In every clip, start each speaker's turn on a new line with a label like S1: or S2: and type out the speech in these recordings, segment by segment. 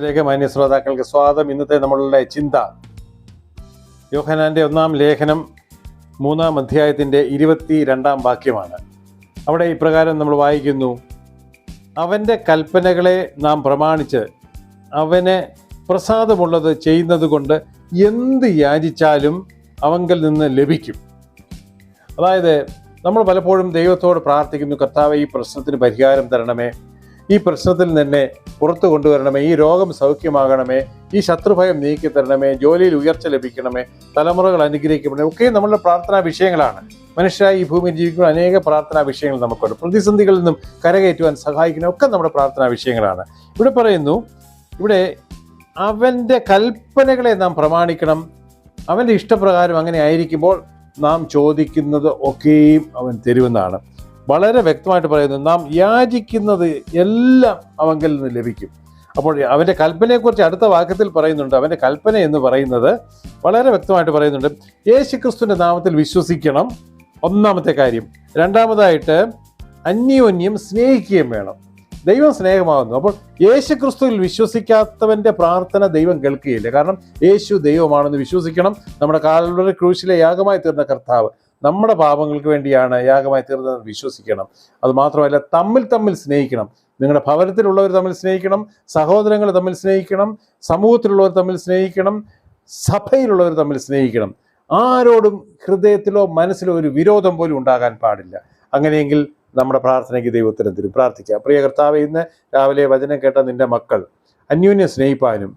S1: ഇതിലേക്ക് മാന്യ ശ്രോതാക്കൾക്ക് സ്വാഗതം. ഇന്നത്തെ നമ്മളുടെ ചിന്ത. യോഹനാന്റെ ഒന്നാം ലേഖനം മൂന്നാം അധ്യായത്തിന്റെ ഇരുപത്തി രണ്ടാം വാക്യമാണ്. അവിടെ ഇപ്രകാരം നമ്മൾ വായിക്കുന്നു. അവന്റെ കൽപ്പനകളെ നാം പ്രമാണിച്ച് അവന് പ്രസാദമുള്ളത് ചെയ്യുന്നത് കൊണ്ട് എന്ത് യാചിച്ചാലും അവങ്കിൽ നിന്ന് ലഭിക്കും. അതായത് നമ്മൾ പലപ്പോഴും ദൈവത്തോട് പ്രാർത്ഥിക്കുന്നു കർത്താവ് ഈ പ്രശ്നത്തിന് പരിഹാരം തരണമേ. ഈ പ്രശ്നത്തിൽ തന്നെ പുറത്തു കൊണ്ടുവരണമേ ഈ രോഗം സൗഖ്യമാകണമേ ഈ ശത്രുഭയം നീക്കി തരണമേ ജോലിയിൽ ഉയർച്ച ലഭിക്കണമേ തലമുറകൾ അനുഗ്രഹിക്കപ്പെടണമേ ഒക്കെ നമ്മളുടെ പ്രാർത്ഥനാ വിഷയങ്ങളാണ്. മനുഷ്യരായി ഈ ഭൂമിയിൽ ജീവിക്കുന്ന അനേക പ്രാർത്ഥനാ വിഷയങ്ങൾ നമുക്കുണ്ട്. പ്രതിസന്ധികളിൽ നിന്നും കരകയറ്റുവാൻ സഹായിക്കുന്ന ഒക്കെ നമ്മുടെ പ്രാർത്ഥനാ വിഷയങ്ങളാണ്. ഇവിടെ പറയുന്നു ഇവിടെ അവന്റെ കൽപ്പനകളെ നാം പ്രമാണിക്കണം. അവന്റെ ഇഷ്ടപ്രകാരം അങ്ങനെ ആയിരിക്കുമ്പോൾ നാം ചോദിക്കുന്നത് ഒക്കെയും അവൻ തരുമെന്നാണ്. വളരെ വ്യക്തമായിട്ട് പറയുന്നു നാം യാചിക്കുന്നത് എല്ലാം അവങ്കിൽ നിന്ന് ലഭിക്കും. അപ്പോൾ അവന്റെ കൽപ്പനയെക്കുറിച്ച് അടുത്ത വാക്യത്തിൽ പറയുന്നുണ്ട് അവന്റെ കൽപ്പന എന്ന് പറയുന്നത് വളരെ വ്യക്തമായിട്ട് പറയുന്നുണ്ട് യേശു ക്രിസ്തുവിന്റെ നാമത്തിൽ വിശ്വസിക്കണം. ഒന്നാമത്തെ കാര്യം രണ്ടാമതായിട്ട് അന്യോന്യം സ്നേഹിക്കുകയും വേണം. ദൈവം സ്നേഹമാകുന്നു. അപ്പോൾ യേശു ക്രിസ്തുവിൽ വിശ്വസിക്കാത്തവന്റെ പ്രാർത്ഥന ദൈവം കേൾക്കുകയില്ല. കാരണം യേശു ദൈവമാണെന്ന് വിശ്വസിക്കണം. നമ്മുടെ കാൽവറി ക്രൂശിലെ യാഗമായി തീർന്ന കർത്താവ് നമ്മുടെ പാപങ്ങൾക്ക് വേണ്ടിയാണ് യാഗമായി തീർന്നതെന്ന് വിശ്വസിക്കണം. അത് മാത്രമല്ല തമ്മിൽ തമ്മിൽ സ്നേഹിക്കണം. നിങ്ങളുടെ ഭവനത്തിലുള്ളവർ തമ്മിൽ സ്നേഹിക്കണം സഹോദരങ്ങൾ തമ്മിൽ സ്നേഹിക്കണം സമൂഹത്തിലുള്ളവർ തമ്മിൽ സ്നേഹിക്കണം സഭയിലുള്ളവർ തമ്മിൽ സ്നേഹിക്കണം. ആരോടും ഹൃദയത്തിലോ മനസ്സിലോ ഒരു വിരോധം പോലും ഉണ്ടാകാൻ പാടില്ല. അങ്ങനെയെങ്കിൽ നമ്മുടെ പ്രാർത്ഥനയ്ക്ക് ദൈവത്തിന് തരും. പ്രാർത്ഥിക്കുക പ്രിയ കർത്താവ് ഇന്ന് രാവിലെ വചനം കേട്ട നിന്റെ മക്കൾ അന്യോന്യം സ്നേഹിപ്പാനും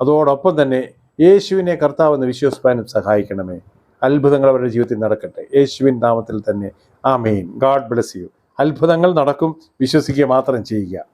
S1: അതോടൊപ്പം തന്നെ യേശുവിനെ കർത്താവെന്ന് വിശ്വസിപ്പാനും സഹായിക്കണമേ. അത്ഭുതങ്ങൾ അവരുടെ ജീവിതത്തിൽ നടക്കട്ടെ. യേശുവിൻ നാമത്തിൽ തന്നെ. ആ മെയിൻ ഗാഡ് ബ്ലെസ് യു. അത്ഭുതങ്ങൾ നടക്കും. വിശ്വസിക്കുക മാത്രം ചെയ്യുക.